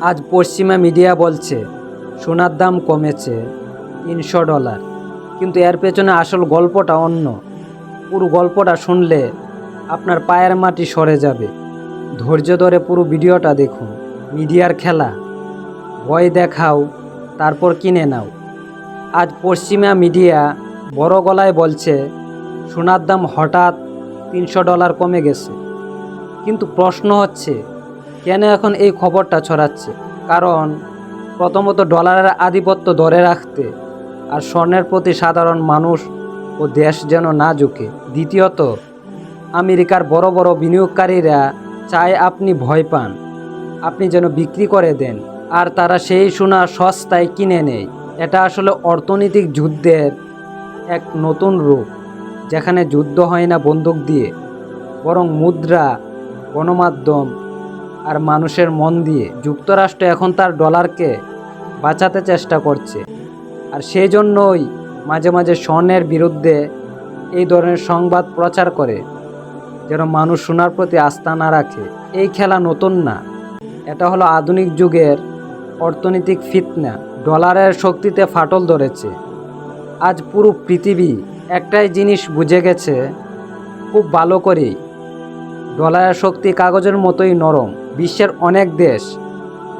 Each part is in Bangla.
আজ পশ্চিমা মিডিয়া বলছে, সোনার দাম কমেছে তিনশো ডলার। কিন্তু এর পেছনে আসল গল্পটা অন্য। পুরো গল্পটা শুনলে আপনার পায়ের মাটি সরে যাবে। ধৈর্য ধরে পুরো ভিডিওটা দেখুন। মিডিয়ার খেলা। ভয় দেখাও, তারপর কিনে নাও। আজ পশ্চিমা মিডিয়া বড় গলায় বলছে, সোনার দাম হঠাৎ তিনশো ডলার কমে গেছে। কিন্তু প্রশ্ন হচ্ছে কেন এখন এই খবরটা ছড়াচ্ছে? কারণ প্রথমত ডলারের আধিপত্য ধরে রাখতে আর স্বর্ণের প্রতি সাধারণ মানুষ ও দেশ যেন না ঝুঁকে। দ্বিতীয়ত, আমেরিকার বড় বড় বিনিয়োগকারীরা চায় আপনি ভয় পান, আপনি যেন বিক্রি করে দেন, আর তারা সেই সোনা সস্তায় কিনে নেয়। এটা আসলে অর্থনৈতিক যুদ্ধের এক নতুন রূপ, যেখানে যুদ্ধ হয় না বন্দুক দিয়ে, বরং মুদ্রা, গণমাধ্যম আর মানুষের মন দিয়ে যুক্তরাষ্ট্র এখন তার ডলারকে বাঁচাতে চেষ্টা করছে। আর সেই জন্যই মাঝে মাঝে স্বর্ণের বিরুদ্ধে এই ধরনের সংবাদ প্রচার করে, যেন মানুষ সোনার প্রতি আস্থা না রাখে। এই খেলা নতুন না। এটা হলো আধুনিক যুগের অর্থনৈতিক ফিতনা। ডলারের শক্তিতে ফাটল ধরেছে। আজ পুরো পৃথিবী একটাই জিনিস বুঝে গেছে, খুব ভালো করেই। ডলারের শক্তি কাগজের মতোই নরম। বিশ্বের অনেক দেশ,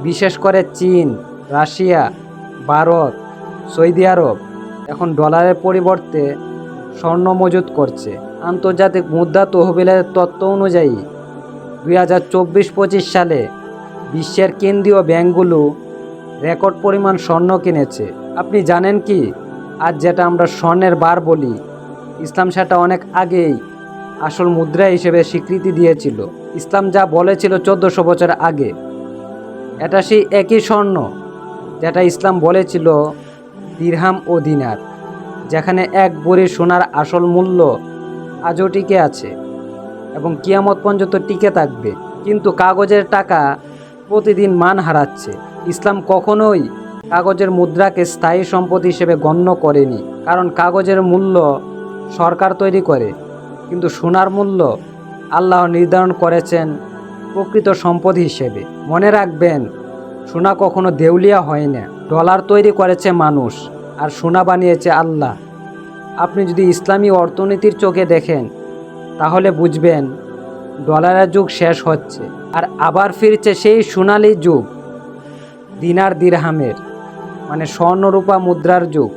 বিশেষ করে চীন, রাশিয়া, ভারত, সৌদি আরব, এখন ডলারের পরিবর্তে স্বর্ণ মজুত করছে। আন্তর্জাতিক মুদ্রা তহবিলের তত্ত্ব অনুযায়ী, দুই হাজার চব্বিশ পঁচিশ সালে বিশ্বের কেন্দ্রীয় ব্যাংকগুলো রেকর্ড পরিমাণ স্বর্ণ কিনেছে। আপনি জানেন কি? আজ যেটা আমরা স্বর্ণের বার বলি, ইসলাম সেটা অনেক আগেই আসল মুদ্রা হিসেবে স্বীকৃতি দিয়েছিল। ইসলাম যা বলেছিল চোদ্দোশো বছর আগে, এটা সেই একই স্বর্ণ যেটা ইসলাম বলেছিল দিরহাম ও দিনার, যেখানে এক বড়ি সোনার আসল মূল্য আজও টিকে আছে এবং কিয়ামত পর্যন্ত টিকে থাকবে। কিন্তু কাগজের টাকা প্রতিদিন মান হারাচ্ছে। ইসলাম কখনোই কাগজের মুদ্রাকে স্থায়ী সম্পদ হিসেবে গণ্য করেনি, কারণ কাগজের মূল্য সরকার তৈরি করে, কিন্তু সোনার মূল্য আল্লাহ নির্ধারণ করেছেন প্রকৃত সম্পদ হিসেবে। মনে রাখবেন, সোনা কখনো দেউলিয়া হয় না। ডলার তৈরি করেছে মানুষ আর সোনা বানিয়েছে আল্লাহ। আপনি যদি ইসলামী অর্থনীতির চোখে দেখেন, তাহলে বুঝবেন ডলারের যুগ শেষ হচ্ছে আর আবার ফিরছে সেই সোনালি যুগ, দিনার দিরহামের মানে স্বর্ণরূপা মুদ্রার যুগ।